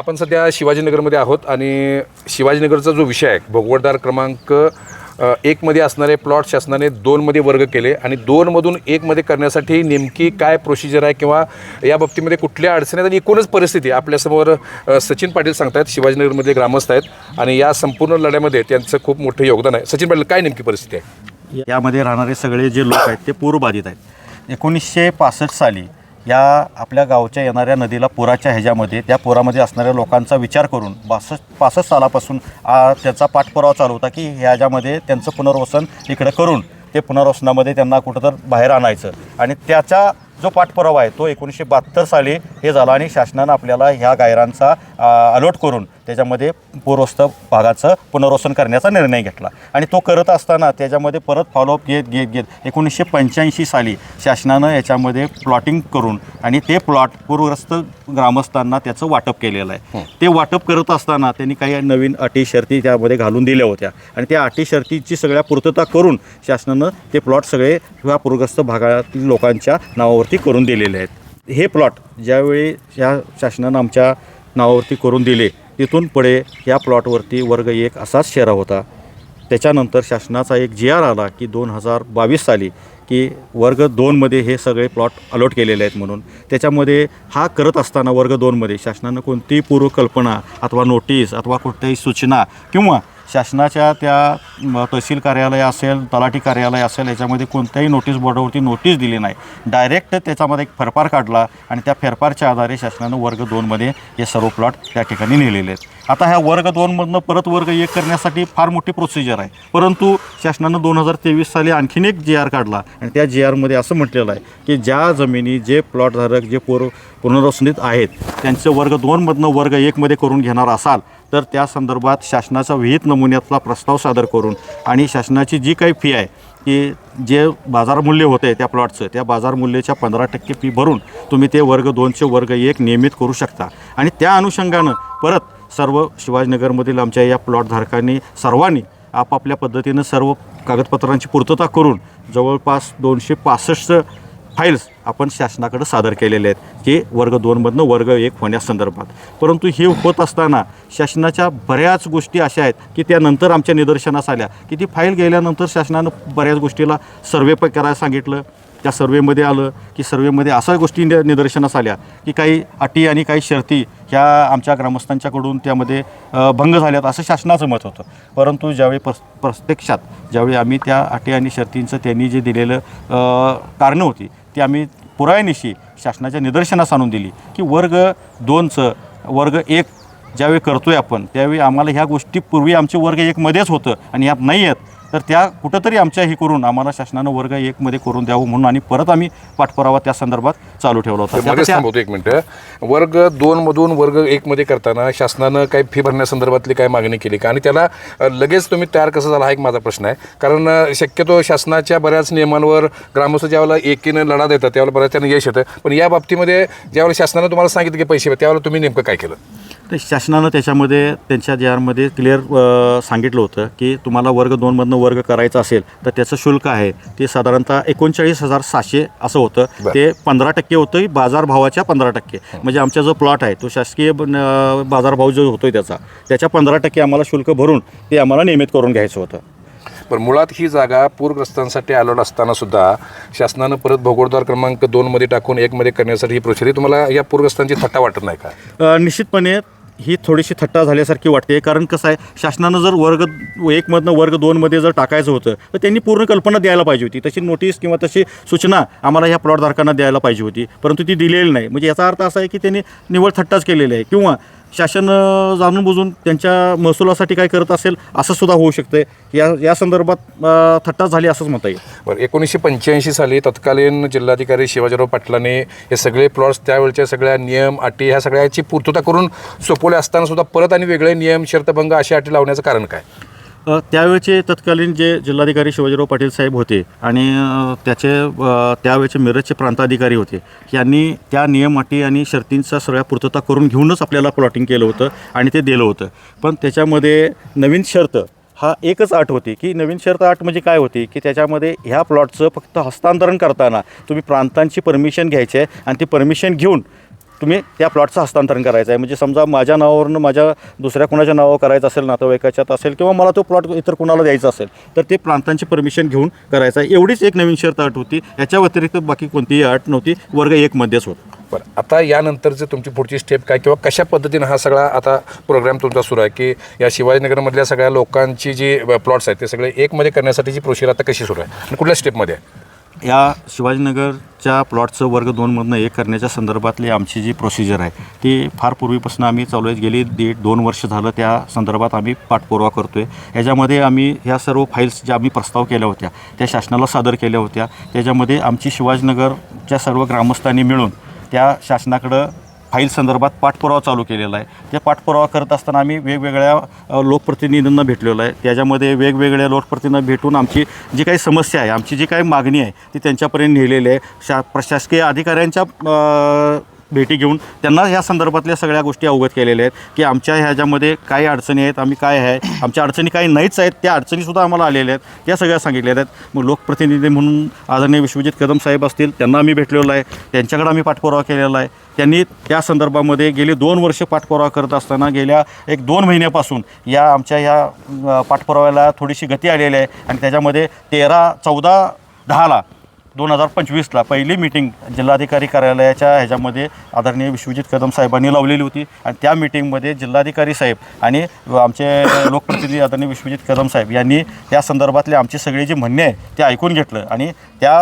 आपण सध्या शिवाजीनगरमध्ये आहोत आणि शिवाजीनगरचा जो विषय आहे भोगवटदार क्रमांक एकमध्ये असणारे प्लॉट शासनाने दोनमध्ये वर्ग केले आणि दोनमधून एकमध्ये करण्यासाठी नेमकी काय प्रोसिजर आहे किंवा या बाबतीमध्ये कुठल्या अडचणी आहेत आणि एकूणच परिस्थिती आपल्यासमोर सचिन पाटील सांगतायत शिवाजीनगरमधले ग्रामस्थ आहेत आणि या संपूर्ण लढ्यामध्ये त्यांचं खूप मोठं योगदान आहे. सचिन पाटील काय नेमकी परिस्थिती आहे? यामध्ये राहणारे सगळे जे लोक आहेत ते पूर्वबाधित आहेत. एकोणीसशे पासष्ट साली या आपल्या गावच्या येणाऱ्या नदीला पुराच्या ह्याच्यामध्ये त्या पुरामध्ये असणाऱ्या लोकांचा विचार करून बासष्ट पासष्ट सालापासून त्याचा पाठपुरावा चालू होता की ह्याच्यामध्ये त्यांचं पुनर्वसन इकडे करून ते पुनर्वसनामध्ये त्यांना कुठं तर बाहेर आणायचं. आणि त्याचा जो पाठपुरावा आहे तो एकोणीसशे बहात्तर साली हे झाला आणि शासनानं आपल्याला ह्या गायरांचा अलॉट करून त्याच्यामध्ये पूर्वस्थ भागाचं पुनर्वसन करण्याचा निर्णय घेतला. आणि तो करत असताना त्याच्यामध्ये परत फॉलोअप घेत घेत घेत एकोणीसशे पंच्याऐंशी साली शासनानं याच्यामध्ये प्लॉटिंग करून आणि ते प्लॉट पूरग्रस्त ग्रामस्थांना त्याचं वाटप केलेलं आहे. ते वाटप करत असताना त्यांनी काही नवीन अटी शर्ती त्यामध्ये घालून दिल्या होत्या. आणि त्या अटी शर्तीची सगळ्या पूर्तता करून शासनानं ते प्लॉट सगळे ह्या पूरग्रस्त भागातील लोकांच्या नावावरती करून दिलेले आहेत. हे प्लॉट ज्यावेळी या शासनानं आमच्या नावावरती करून दिले तिथून पुढे या प्लॉटवरती वर्ग एक असाच शेरा होता. त्याच्यानंतर शासनाचा एक जी आर आला की दोन हजार बावीस साली की वर्ग दोनमध्ये हे सगळे प्लॉट अलॉट केलेले आहेत म्हणून. त्याच्यामध्ये हा करत असताना वर्ग दोनमध्ये शासनानं कोणतीही पूर्वकल्पना अथवा नोटीस अथवा कोणत्याही सूचना किंवा शासनाच्या त्या तहसील कार्यालय असेल तलाठी कार्यालय असेल याच्यामध्ये कोणत्याही नोटीस बोर्डावरती नोटीस दिली नाही. डायरेक्ट त्याच्यामध्ये एक फेरफार काढला आणि त्या फेरफारच्या आधारे शासनानं वर्ग दोनमध्ये हे सर्व प्लॉट त्या ठिकाणी नेलेले आहेत. आता ह्या वर्ग दोनमधनं परत वर्ग एक करण्यासाठी फार मोठी प्रोसिजर आहे. परंतु शासनानं दोन हजार तेवीस साली आणखीन एक जी आर काढला आणि त्या जी आरमध्ये असं म्हटलेलं आहे की ज्या जमिनी जे प्लॉटधारक जे पूर्व पुनर्वसनीत आहेत त्यांचं वर्ग दोनमधनं वर्ग एकमध्ये करून घेणार असाल तर त्या संदर्भात शासनाचा विहित नमुन्यातला प्रस्ताव सादर करून आणि शासनाची जी काही फी आहे की जे बाजारमूल्य होतं आहे त्या प्लॉटचं त्या बाजारमूल्याच्या पंधरा टक्के फी भरून तुम्ही ते वर्ग दोनचे वर्ग एक नियमित करू शकता. आणि त्या अनुषंगानं परत सर्व शिवाजीनगरमधील आमच्या या प्लॉटधारकांनी सर्वांनी आपापल्या पद्धतीनं सर्व कागदपत्रांची पूर्तता करून जवळपास दोनशे पासष्ट फाईल्स आपण शासनाकडे सादर केलेले आहेत की वर्ग दोनमधनं वर्ग एक होण्यासंदर्भात परंतु हे होत असताना शासनाच्या बऱ्याच गोष्टी अशा आहेत की त्यानंतर आमच्या निदर्शनास आल्या की ती फाईल गेल्यानंतर शासनानं बऱ्याच गोष्टीला सर्वे पण करायला सांगितलं. त्या सर्वेमध्ये आलं की सर्वेमध्ये अशा गोष्टी नि- निदर्शनास आल्या की काही अटी आणि काही शर्ती ह्या आमच्या ग्रामस्थांच्याकडून त्यामध्ये भंग झाल्यात असं शासनाचं मत होतं. परंतु ज्यावेळी प्रस प्रत्यक्षात ज्यावेळी आम्ही त्या अटी आणि शर्तींचं त्यांनी जे दिलेलं कारणं होती ती आम्ही पुरायनिशी शासनाच्या निदर्शनास आणून दिली की वर्ग दोनचं वर्ग एक ज्यावेळी करतोय आपण त्यावेळी आम्हाला ह्या गोष्टी पूर्वी आमचे वर्ग एकमध्येच होतं आणि ह्यात नाही आहेत. तर त्या कुठंतरी आमच्या हे करून आम्हाला शासनानं वर्ग एकमध्ये करून द्यावं म्हणून आणि परत आम्ही पाठपुरावा त्या संदर्भात चालू ठेवला होता. एक मिनटं. वर्ग दोन मधून वर्ग एक मध्ये करताना शासनानं काही फी भरण्यासंदर्भातली काय मागणी केली का? आणि त्याला लगेच तुम्ही तयार कसं झाला हा एक माझा प्रश्न आहे. कारण शक्यतो शासनाच्या बऱ्याच नियमांवर ग्रामस्थ ज्यावेळेला एकीनं लढा देतात त्यावेळेला बऱ्याच त्यांना यश येतं. पण या बाबतीमध्ये ज्यावेळेला शासनानं तुम्हाला सांगितलं की पैसे त्यावेळेला तुम्ही नेमकं काय केलं? तर शासनानं त्याच्यामध्ये त्यांच्या जे आरमध्ये क्लिअर सांगितलं होतं की तुम्हाला वर्ग दोनमधनं वर्ग करायचा असेल तर त्याचं शुल्क आहे. ते साधारणतः एकोणचाळीस हजार सहाशे असं होतं. ते पंधरा टक्के होतं बाजारभावाच्या पंधरा टक्के. म्हणजे आमचा जो प्लॉट आहे तो शासकीय बाजारभाव जो होतोय त्याचा त्याच्या पंधरा टक्के आम्हाला शुल्क भरून ते आम्हाला नियमित करून घ्यायचं होतं. पण मुळात ही जागा पूरग्रस्तांसाठी अलॉट असताना सुद्धा शासनानं परत भोगोडद्वार क्रमांक दोनमध्ये टाकून एकमध्ये करण्यासाठी ही प्रोसिजर तुम्हाला या पूरग्रस्तांची थट्टा वाटत नाही का? निश्चितपणे ही थोडीशी थट्टा झाल्यासारखी वाटते. कारण कसं आहे शासनानं जर वर्ग एकमधनं वर्ग दोनमध्ये जर टाकायचं होतं तर त्यांनी पूर्ण कल्पना द्यायला पाहिजे होती. तशी नोटीस किंवा तशी सूचना आम्हाला ह्या प्लॉटधारकांना द्यायला पाहिजे होती. परंतु ती दिलेली नाही. म्हणजे याचा अर्थ असा आहे की त्यांनी निवड थट्टाच केलेली आहे. किंवा शासन जाणून बुजून त्यांच्या महसुलासाठी काय करत असेल असं सुद्धा होऊ शकतं या या संदर्भात थट्टा झाली असंच म्हणता येईल. बरं एकोणीसशे पंच्याऐंशी साली तत्कालीन जिल्हाधिकारी शिवाजीराव पाटलाने हे सगळे प्लॉट्स त्यावेळच्या सगळ्या नियम अटी ह्या सगळ्याची पूर्तता करून सोपवले असताना सुद्धा परत आणि वेगळे नियम शर्तभंग अशा अटी लावण्याचं कारण काय? त्यावेळचे तत्कालीन जे जिल्हाधिकारी शिवाजीराव पाटील साहेब होते आणि त्याचे त्यावेळचे मिरजचे प्रांताधिकारी होते यांनी त्या नियम अटी आणि शर्तींचा सगळ्या पूर्तता करून घेऊनच आपल्याला प्लॉटिंग केलं होतं आणि ते दिलं होतं. पण त्याच्यामध्ये नवीन शर्त हा एकच अट होती की नवीन शर्त अट म्हणजे काय होती की त्याच्यामध्ये ह्या प्लॉटचं फक्त हस्तांतरण करताना तुम्ही प्रांतांची परमिशन घ्यायची आहे आणि ती परमिशन घेऊन तुम्ही त्या प्लॉटचं हस्तांतरण करायचं आहे. म्हणजे समजा माझ्या नावावरून माझ्या दुसऱ्या कोणाच्या नावावर करायचं असेल नातेवाईकाच्यात असेल किंवा मला तो प्लॉट इतर कोणाला द्यायचा असेल तर ते प्रांतांची परमिशन घेऊन करायचं आहे. एवढीच एक नवीन शर्त अट होती. याच्या व्यतिरिक्त बाकी कोणतीही अट नव्हती. वर्ग एकमध्येच होत. बरं आता यानंतरचं तुमची पुढची स्टेप काय किंवा कशा पद्धतीनं हा सगळा आता प्रोग्राम तुमचा सुरू आहे? की या शिवाजीनगरमधल्या सगळ्या लोकांची जी प्लॉट्स आहेत ते सगळे एकमध्ये करण्यासाठीची प्रोसिजर आता कशी सुरू आहे? आणि कुठल्या स्टेपमध्ये आहे? या शिवाजीनगरच्या प्लॉटचं वर्ग दोनमधनं एक करण्याच्या संदर्भातली आमची जी प्रोसिजर आहे ती फार पूर्वीपासून आम्ही चालू आहे गेली दीड दोन वर्ष झालं त्या संदर्भात आम्ही पाठपुरावा करतो आहे याच्यामध्ये आम्ही ह्या सर्व फाईल्स ज्या आम्ही प्रस्ताव केल्या होत्या त्या शासनाला सादर केल्या होत्या. त्याच्यामध्ये आमची शिवाजीनगरच्या सर्व ग्रामस्थांनी मिळून त्या शासनाकडं फाईल संदर्भात पाठपुरावा चालू केलेला आहे. त्या पाठपुरावा करत असताना आम्ही वेगवेगळ्या लोकप्रतिनिधींना भेटलेलो आहे. त्याच्यामध्ये वेगवेगळ्या लोकप्रतिनिधींना भेटून आमची जी काही समस्या आहे आमची जी काही मागणी आहे ती त्यांच्यापर्यंत नेलेली आहे. शा प्रशासकीय अधिकाऱ्यांच्या भेटी घेऊन त्यांना ह्या संदर्भातल्या सगळ्या गोष्टी अवगत केलेल्या आहेत की आमच्या ह्याच्यामध्ये काय अडचणी आहेत आम्ही काय आहे आमच्या अडचणी काही नाहीच आहेत त्या अडचणीसुद्धा आम्हाला आलेल्या आहेत त्या सगळ्या सांगितलेल्या आहेत. मग लोकप्रतिनिधी म्हणून आदरणीय विश्वजित कदम साहेब असतील त्यांना आम्ही भेटलेलो आहे त्यांच्याकडे आम्ही पाठपुरावा केलेला आहे. त्यांनी त्या संदर्भामध्ये गेली दोन वर्ष पाठपुरावा करत असताना गेल्या एक दोन महिन्यापासून या आमच्या ह्या पाठपुराव्याला थोडीशी गती आलेली आहे आणि त्याच्यामध्ये तेरा चौदा दहाला दोन हजार पंचवीसला पहिली मीटिंग जिल्हाधिकारी कार्यालयाच्या ह्याच्यामध्ये आदरणीय विश्वजित कदम साहेबांनी लावलेली होती. आणि त्या मीटिंगमध्ये जिल्हाधिकारी साहेब आणि आमचे लोकप्रतिनिधी आदरणीय विश्वजित कदम साहेब यांनी त्या संदर्भातले आमची सगळी जी म्हणणे आहे ते ऐकून घेतलं. आणि त्या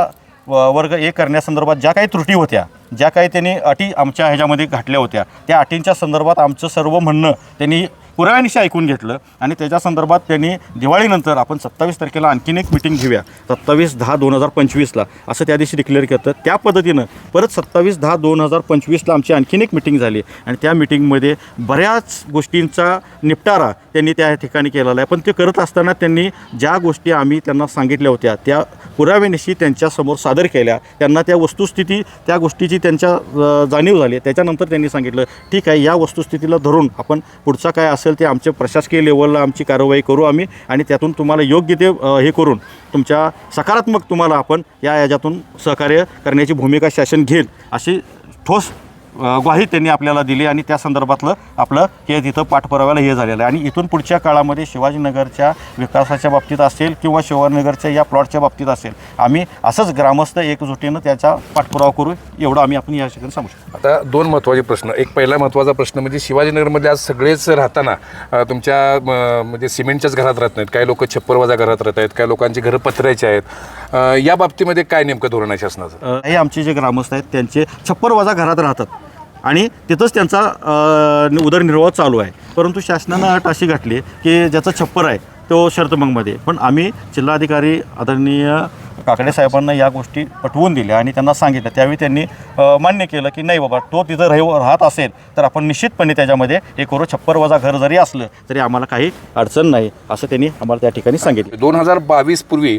व- वर्ग एक करण्यासंदर्भात ज्या काही त्रुटी होत्या ज्या काही त्यांनी अटी आमच्या ह्याच्यामध्ये घातल्या होत्या त्या अटींच्या संदर्भात आमचं सर्व म्हणणं त्यांनी पुराव्यानिशी ऐकून घेतलं आणि त्याच्या संदर्भात त्यांनी दिवाळीनंतर आपण सत्तावीस तारखेला आणखीन एक मिटिंग घेऊया. सत्तावीस दहा दोन हजार पंचवीसला असं त्या दिवशी डिक्लेअर केलं त्या पद्धतीनं परत सत्तावीस दहा दोन हजार पंचवीसला आमची आणखीन एक मिटिंग झाली. आणि त्या मिटिंगमध्ये बऱ्याच गोष्टींचा निपटारा त्यांनी त्या ठिकाणी केलेला आहे. पण ते करत असताना त्यांनी ज्या गोष्टी आम्ही त्यांना सांगितल्या होत्या त्या पुराव्यानिशी त्यांच्यासमोर सादर केल्या. त्यांना त्या वस्तुस्थिती त्या गोष्टीची त्यांच्या जाणीव झाली. त्याच्यानंतर त्यांनी सांगितलं ठीक आहे या वस्तुस्थितीला धरून आपण पुढचा काय असेल ते आमच्या प्रशासकीय लेवलला आमची कारवाई करू आम्ही आणि त्यातून तुम्हाला योग्य ते हे करून तुमच्या सकारात्मक तुम्हाला आपण या याच्यातून सहकार्य करण्याची भूमिका शासन घेईल अशी ठोस ग्वाही त्यांनी आपल्याला दिली आणि त्या संदर्भातलं आपलं हे तिथं पाठपुराव्याला हे झालेलं आहे. आणि इथून पुढच्या काळामध्ये शिवाजीनगरच्या विकासाच्या बाबतीत असेल किंवा शिवाजीनगरच्या या प्लॉटच्या बाबतीत असेल आम्ही असंच ग्रामस्थ एकजुटीनं त्याचा पाठपुरावा करू एवढं आम्ही आपण या ठिकाणी सांगू शकतो. आता दोन महत्त्वाचे प्रश्न. एक पहिला महत्त्वाचा प्रश्न म्हणजे शिवाजीनगरमध्ये आज सगळेच राहताना तुमच्या म, म्हणजे सिमेंटच्याच घरात राहत नाहीत. काही लोक छप्परवाजा घरात राहत आहेत काही लोकांची घरं पत्र्याची आहेत. अ, या बाबतीमध्ये काय नेमकं धोरण आहे शासनाचं? हे आमचे जे ग्रामस्थ आहेत त्यांचे छप्पर वजा घरात राहतात. आणि तिथंच त्यांचा अ, उदरनिर्वाह चालू आहे. परंतु शासनानं अट अशी घातली की ज्याचा छप्पर आहे तो शर्तमंगमध्ये पण आम्ही जिल्हाधिकारी आदरणीय काकडे साहेबांना या गोष्टी पटवून दिल्या आणि त्यांना सांगितलं. त्यावेळी त्यांनी मान्य केलं की नाही बाबा तो तिथं राह राहत असेल तर आपण निश्चितपणे त्याच्यामध्ये एक करोड छप्पर वजा घर जरी असलं तरी आम्हाला काही अडचण नाही असं त्यांनी आम्हाला त्या ठिकाणी सांगितलं. दोन हजार बावीस पूर्वी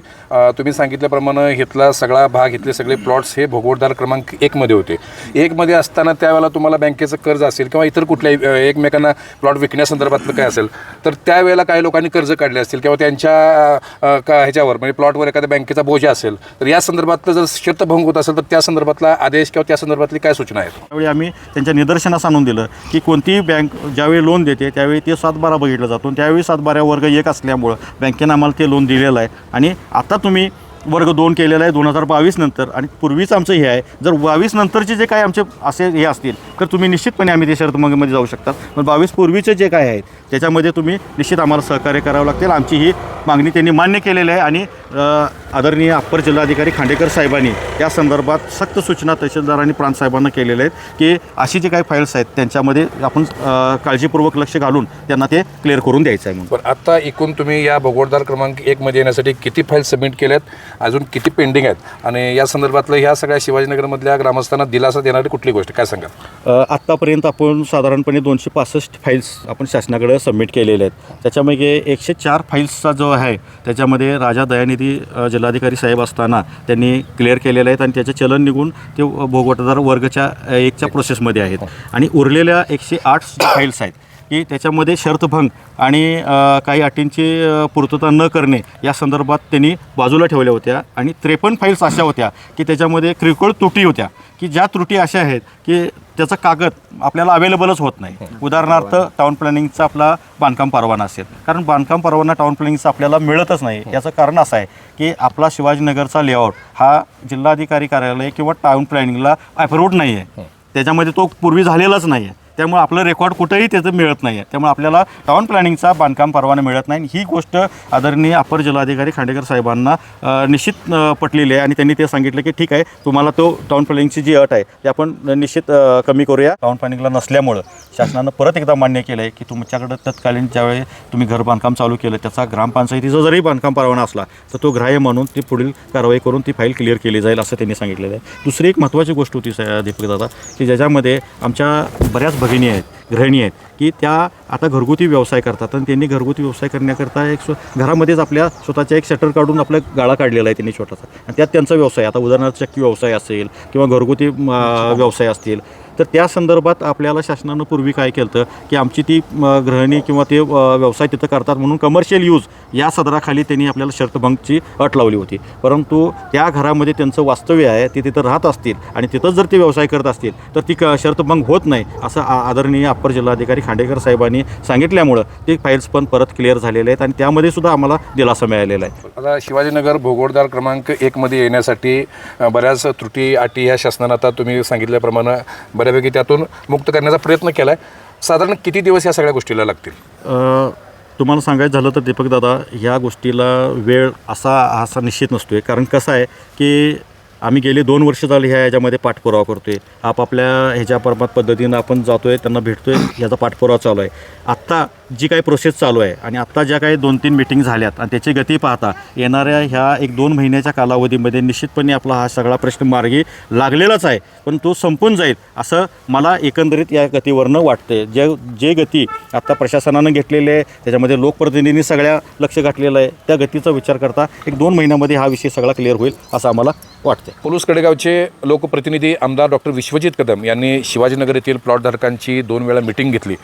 तुम्ही सांगितल्याप्रमाणे इथला सगळा भाग इथले सगळे प्लॉट्स हे भोगवटदार क्रमांक एकमध्ये होते. एकमध्ये असताना त्यावेळेला तुम्हाला बँकेचं कर्ज असेल किंवा इतर कुठल्याही एकमेकांना प्लॉट विकण्यासंदर्भातलं काय असेल तर त्यावेळेला काही लोकांनी कर्ज काढले असतील किंवा त्यांच्या का ह्याच्यावर म्हणजे प्लॉटवर एखाद्या बँकेचा बोजा असेल असेल. तर या संदर्भातलं जर शर्तभंग होत असेल तर त्या संदर्भातला आदेश किंवा त्या संदर्भातली काय सूचना आहेत? त्यावेळी आम्ही त्यांच्या निदर्शनास आणून दिलं की कोणतीही बँक ज्यावेळी लोन देते त्यावेळी ते सातबारा बघितलं जातो. आणि त्यावेळी सातबारा वर्ग एक असल्यामुळं बँकेनं आम्हाला ते लोन दिलेलं आहे. आणि आता तुम्ही वर्ग दोन केलेला आहे दोन हजार बावीस नंतर आणि पूर्वीच आमचं हे आहे. जर बावीस नंतरचे जे काही आमचे असे हे असतील तर तुम्ही निश्चितपणे आम्ही ते शरतमंगेमध्ये जाऊ शकतात पण बावीस पूर्वीचे जे काय आहेत त्याच्यामध्ये तुम्ही निश्चित आम्हाला सहकार्य करावं लागतील. आमची ही मागणी त्यांनी मान्य केलेली आहे आणि आदरणीय अप्पर जिल्हाधिकारी खांडेकर साहेबांनी या संदर्भात सक्त सूचना तहसीलदार आणि प्रांत साहेबांना केलेल्या आहेत की अशी जे काही फाईल्स आहेत त्यांच्यामध्ये आपण काळजीपूर्वक लक्ष घालून त्यांना ते क्लिअर करून द्यायचं आहे म्हणून. पण आता एकूण तुम्ही या भोगवटदार क्रमांक एकमध्ये येण्यासाठी किती फाईल सबमिट केल्यात? अजून किती पेंडिंग आहेत? आणि या संदर्भातलं ह्या सगळ्या शिवाजीनगरमधल्या ग्रामस्थांना दिलासा देणारी कुठली गोष्ट? काय सांगा आत्तापर्यंत आपण साधारणपणे दोनशे पासष्ट फाईल्स आपण शासनाकडे सबमिट केलेले आहेत. त्याच्यामध्ये एकशे चार फाईल्सचा जो आहे त्याच्यामध्ये राजा दयानिधी जिल्हाधिकारी साहेब असताना त्यांनी क्लिअर केलेले आहेत आणि त्याचे चलन निघून ते भोगवटदार वर्गच्या एकच्या प्रोसेसमध्ये आहेत. आणि उरलेल्या एकशे आठ फाईल्स आहेत. की त्याच्यामध्ये शर्तभंग आणि काही अटींची पूर्तता न करणे या संदर्भात त्यांनी बाजूला ठेवल्या होत्या आणि त्रेपन्न फाईल्स अशा होत्या की त्याच्यामध्ये किरकोळ त्रुटी होत्या की ज्या त्रुटी अशा आहेत की त्याचा कागद आपल्याला अवेलेबलच होत नाही. उदाहरणार्थ टाउन प्लॅनिंगचा आपला बांधकाम परवाना असेल. कारण बांधकाम परवाना टाउन प्लॅनिंगचा आपल्याला मिळतच नाही. याचं कारण असं आहे की आपला शिवाजीनगरचा लेआउट हा जिल्हाधिकारी कार्यालय किंवा टाउन प्लॅनिंगला अप्रूव्ड नाही आहे त्याच्यामध्ये तो पूर्वी झालेलाच नाही आहे त्यामुळे आपलं रेकॉर्ड कुठंही त्याचं मिळत नाही आहे त्यामुळे आपल्याला टाउन प्लॅनिंगचा बांधकाम परवाना मिळत नाही. ही गोष्ट आदरणीय अपर जिल्हाधिकारी खांडेकर साहेबांना निश्चित पटलेली आहे आणि त्यांनी ते सांगितलं की ठीक आहे तुम्हाला तो टाउन प्लॅनिंगची जी अट आहे ती आपण निश्चित कमी करूया. टाउन प्लॅनिंगला नसल्यामुळं शासनानं परत एकदा मान्य केलं आहे की तुमच्याकडं तत्कालीन ज्यावेळी तुम्ही घर बांधकाम चालू केलं त्याचा ग्रामपंचायतीचा जरी बांधकाम परवाना असला तर तो ग्राह्य म्हणून ती पुढील कारवाई करून ती फाईल क्लिअर केली जाईल असं त्यांनी सांगितलेलं आहे. दुसरी एक महत्त्वाची गोष्ट होती दीपक दादा की ज्याच्यामध्ये आमच्या बऱ्याच भगिनी आहेत गृहिणी आहेत की त्या आता घरगुती व्यवसाय करतात आणि त्यांनी घरगुती व्यवसाय करण्याकरता एक स्व घरामध्येच आपल्या स्वतःच्या एक शटर काढून आपला गाळा काढलेला आहे त्यांनी छोटासा. आणि त्यात त्यांचा व्यवसाय आता उदाहरणार्थ चक्की व्यवसाय असेल किंवा घरगुती व्यवसाय असतील तर त्या संदर्भात आपल्याला शासनानं पूर्वी काय केलं होतं की आमची ती म, गृहिणी किंवा ते व्यवसाय तिथं करतात म्हणून कमर्शियल यूज या सदराखाली त्यांनी आपल्याला शर्तभंगची अट लावली होती. परंतु त्या घरामध्ये त्यांचं वास्तव्य आहे ते तिथं राहत असतील आणि तिथंच जर ते व्यवसाय करत असतील तर ती क शर्तभंग होत नाही असं आ- आदरणीय अप्पर जिल्हाधिकारी खांडेकर साहेबांनी सांगितल्यामुळं ते फाईल्स पण परत क्लिअर झालेले आहेत आणि त्यामध्ये सुद्धा आम्हाला दिलासा मिळालेला आहे. आता शिवाजीनगर भोगोडदार क्रमांक एकमध्ये येण्यासाठी बऱ्याच त्रुटी अटी ह्या शासनानं आता तुम्ही सांगितल्याप्रमाणे बऱ्यापैकी त्यातून मुक्त करण्याचा प्रयत्न केला आहे साधारण किती दिवस या सगळ्या गोष्टीला लागतील? तुम्हाला सांगायचं झालं तर दीपक दादा ह्या गोष्टीला वेळ असा असा निश्चित नसतो आहे कारण कसं आहे की आम्ही गेले दोन वर्ष झाले ह्या ह्याच्यामध्ये पाठपुरावा करतो आहे आपापल्या ह्याच्या परमात पद्धतीनं आपण जातो आहे त्यांना भेटतो आहे ह्याचा पाठपुरावा चालू आहे. आत्ता जी काही प्रोसेस चालू आहे आणि आत्ता ज्या काही दोन तीन मिटिंग झाल्यात आणि त्याची गती पाहता येणाऱ्या ह्या एक दोन महिन्याच्या कालावधीमध्ये निश्चितपणे आपला हा सगळा प्रश्न मार्गी लागलेलाच आहे. पण तो संपून जाईल असं मला एकंदरीत या गतीवरनं वाटते जे जे गती आत्ता प्रशासनानं घेतलेली आहे त्याच्यामध्ये लोकप्रतिनिधींनी सगळ्या लक्ष घातलेलं आहे त्या गतीचा विचार करता एक दोन महिन्यामध्ये हा विषय सगळा क्लिअर होईल असं आम्हाला वाटते पोलूस कडेगावचे लोकप्रतिनिधी आमदार डॉक्टर विश्वजित कदम यांनी शिवाजीनगर येथील प्लॉटधारकांची दोन वेळा मिटिंग घेतली.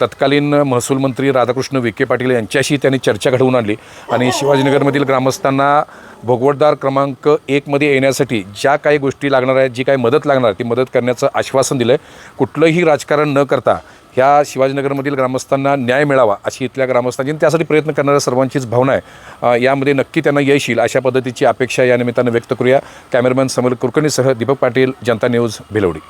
तत्कालीन महसूल मंत्री राधाकृष्ण विखे पाटील यांच्याशी त्यांनी चर्चा घडवून आणली. आणि शिवाजीनगरमधील ग्रामस्थांना भोगवटदार क्रमांक एकमध्ये येण्यासाठी ज्या काही गोष्टी लागणार आहेत जी काही मदत लागणार आहे, ती मदत करण्याचं आश्वासन दिलं आहे कुठलंही राजकारण न करता ह्या शिवाजीनगरमधील ग्रामस्थांना न्याय मिळावा अशी इथल्या ग्रामस्थांची त्यासाठी प्रयत्न करणाऱ्या सर्वांचीच भावना आहे. यामध्ये नक्की त्यांना यश येईल अशा पद्धतीची अपेक्षा या निमित्तानं व्यक्त करूया. कॅमेरामॅन समल कुलकर्णीसह दीपक पाटील जनता न्यूज भिलवडी.